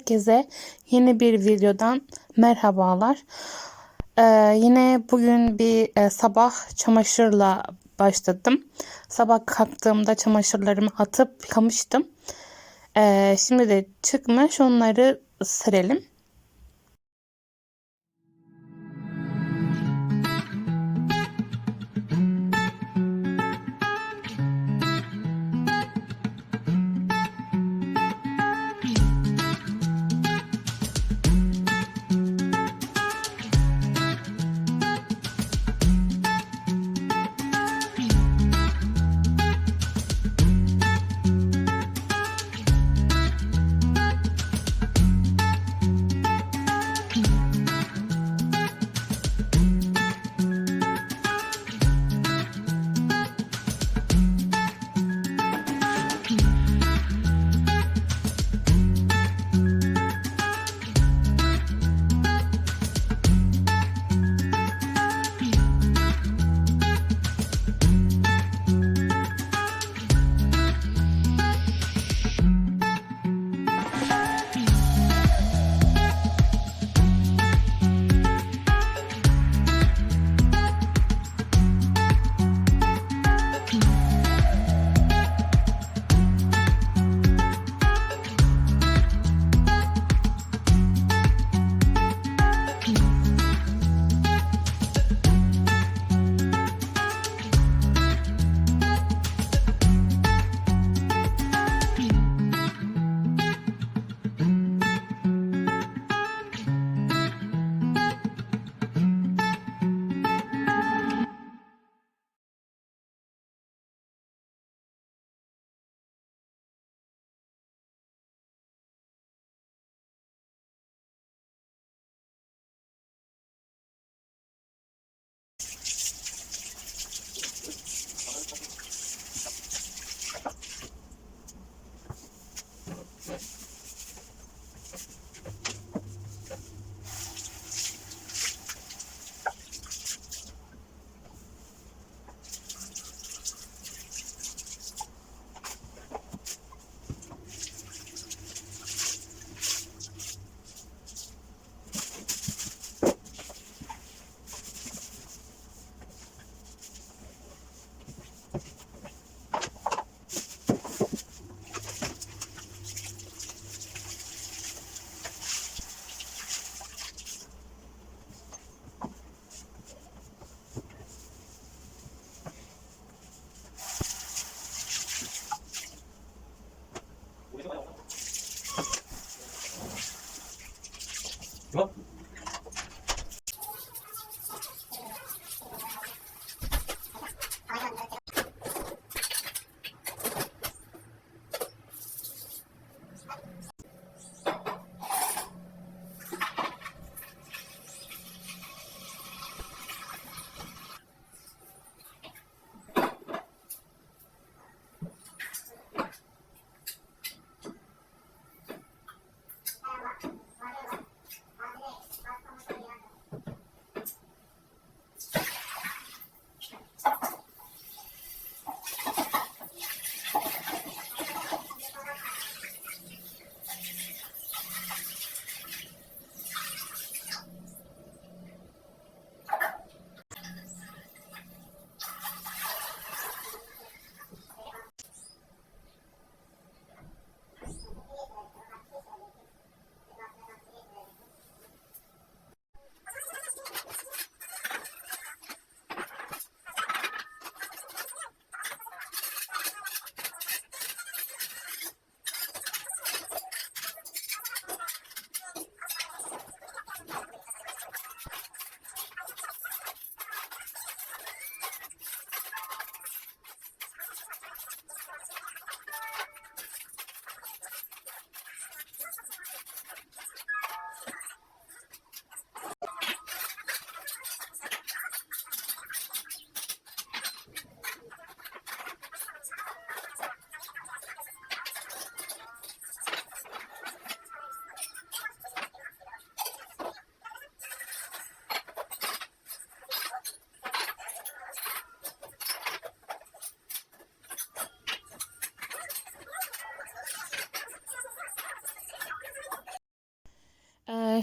Herkese yeni bir videodan merhabalar. Ee, yine bugün bir e, sabah çamaşırla başladım. Sabah kalktığımda çamaşırlarımı atıp yıkamıştım. Ee, şimdi de çıkmış onları serelim.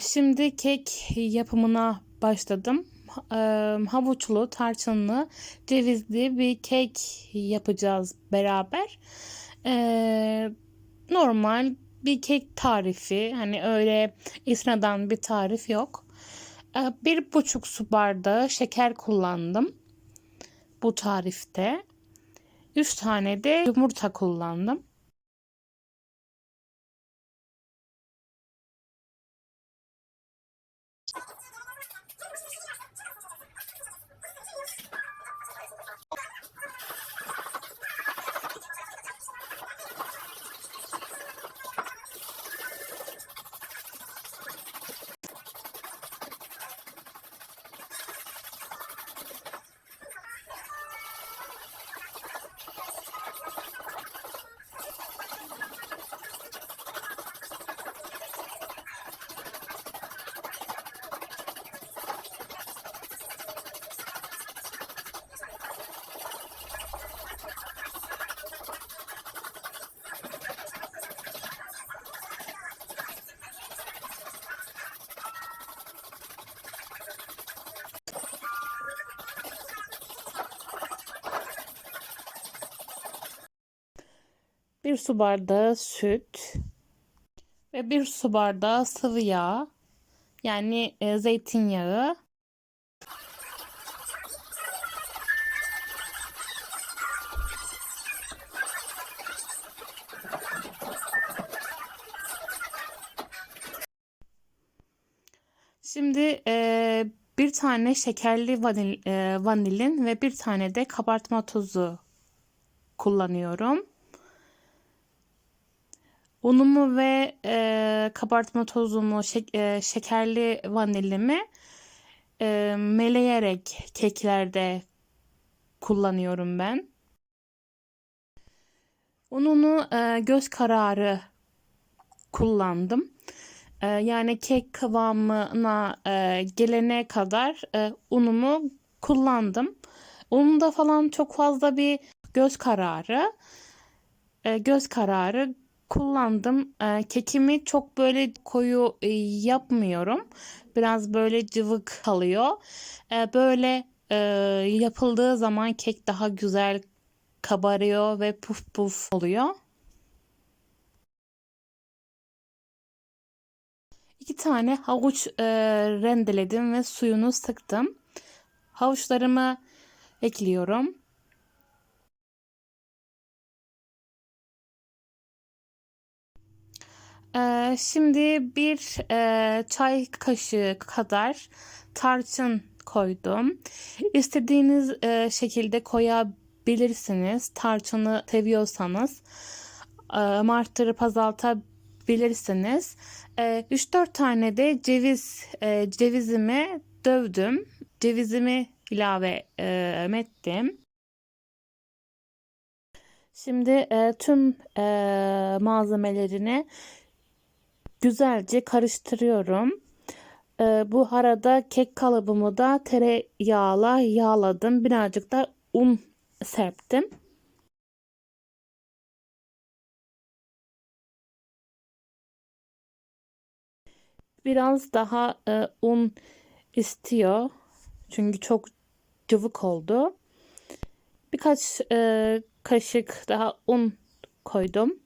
Şimdi kek yapımına başladım. Havuçlu, tarçınlı, cevizli bir kek yapacağız beraber. Normal bir kek tarifi. Hani öyle isnadan bir tarif yok. Bir buçuk su bardağı şeker kullandım bu tarifte. Üç tane de yumurta kullandım. Bir su bardağı süt ve bir su bardağı sıvı yağ yani e, zeytinyağı. Şimdi e, bir tane şekerli vanil, e, vanilin ve bir tane de kabartma tozu kullanıyorum. Unumu ve e, kabartma tozumu, şek, e, şekerli vanilimi e, meleyerek keklerde kullanıyorum ben. Ununu e, göz kararı kullandım. E, yani kek kıvamına e, gelene kadar e, unumu kullandım. Ununda falan çok fazla bir göz kararı, e, göz kararı kullandım. E, kekimi çok böyle koyu e, yapmıyorum. Biraz böyle cıvık kalıyor. E, böyle e, yapıldığı zaman kek daha güzel kabarıyor ve puf puf oluyor. İki tane havuç e, rendeledim ve suyunu sıktım. Havuçlarımı ekliyorum. Ee, şimdi bir e, çay kaşığı kadar tarçın koydum. İstediğiniz e, şekilde koyabilirsiniz. Tarçını seviyorsanız e, arttırıp azaltabilirsiniz. E, 3-4 tane de ceviz e, cevizimi dövdüm. Cevizimi ilave ettim. Şimdi tüm malzemelerini güzelce karıştırıyorum. Ee, bu arada kek kalıbımı da tereyağla yağladım. Birazcık da un serptim. Biraz daha e, un istiyor. Çünkü çok cıvık oldu. Birkaç e, kaşık daha un koydum.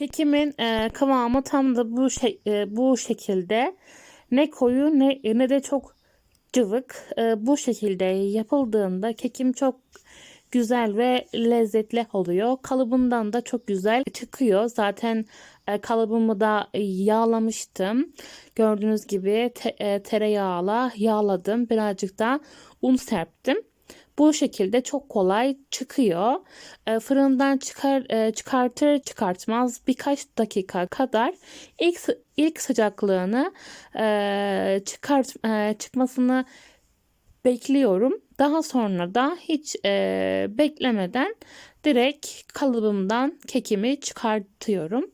Kekimin e, kıvamı tam da bu şey e, bu şekilde. Ne koyu ne ne de çok cıvık. E, bu şekilde yapıldığında kekim çok güzel ve lezzetli oluyor. Kalıbından da çok güzel çıkıyor. Zaten e, kalıbımı da yağlamıştım. Gördüğünüz gibi te, e, tereyağla yağladım. Birazcık da un serptim. Bu şekilde çok kolay çıkıyor. E, fırından çıkar e, çıkartır çıkartmaz birkaç dakika kadar ilk ilk sıcaklığını e, çıkart e, çıkmasını bekliyorum. Daha sonra da hiç e, beklemeden direkt kalıbımdan kekimi çıkartıyorum.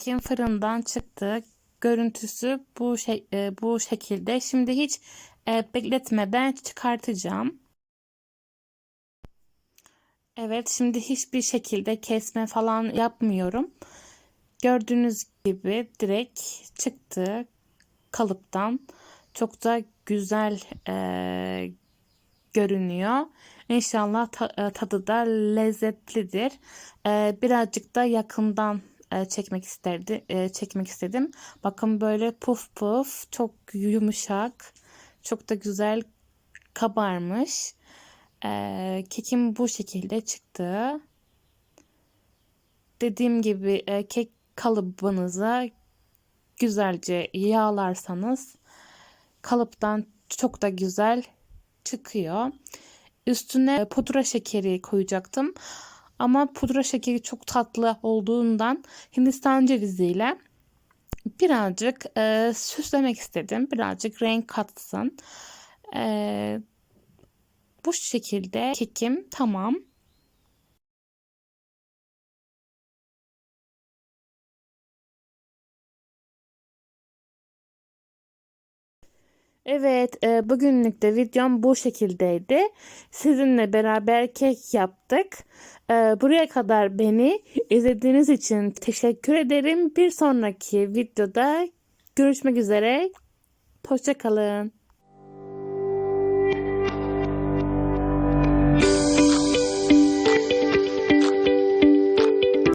Kekim fırından çıktı. Görüntüsü bu şey e, bu şekilde. Şimdi hiç e, bekletmeden çıkartacağım. Evet, şimdi hiçbir şekilde kesme falan yapmıyorum. Gördüğünüz gibi direkt çıktı kalıptan. Çok da güzel e, görünüyor. İnşallah ta- e, tadı da lezzetlidir. E, birazcık da yakından e, çekmek isterdi, e, çekmek istedim. Bakın böyle puf puf, çok yumuşak, çok da güzel kabarmış. E, kekim bu şekilde çıktı. Dediğim gibi kek kalıbınıza güzelce yağlarsanız kalıptan çok da güzel çıkıyor. Üstüne pudra şekeri koyacaktım. Ama pudra şekeri çok tatlı olduğundan Hindistan ceviziyle birazcık e, süslemek istedim. Birazcık renk katsın. E, bu şekilde kekim tamam. Evet, e, bugünlük de videom bu şekildeydi. Sizinle beraber kek yaptık. E, buraya kadar beni izlediğiniz için teşekkür ederim. Bir sonraki videoda görüşmek üzere. Hoşçakalın.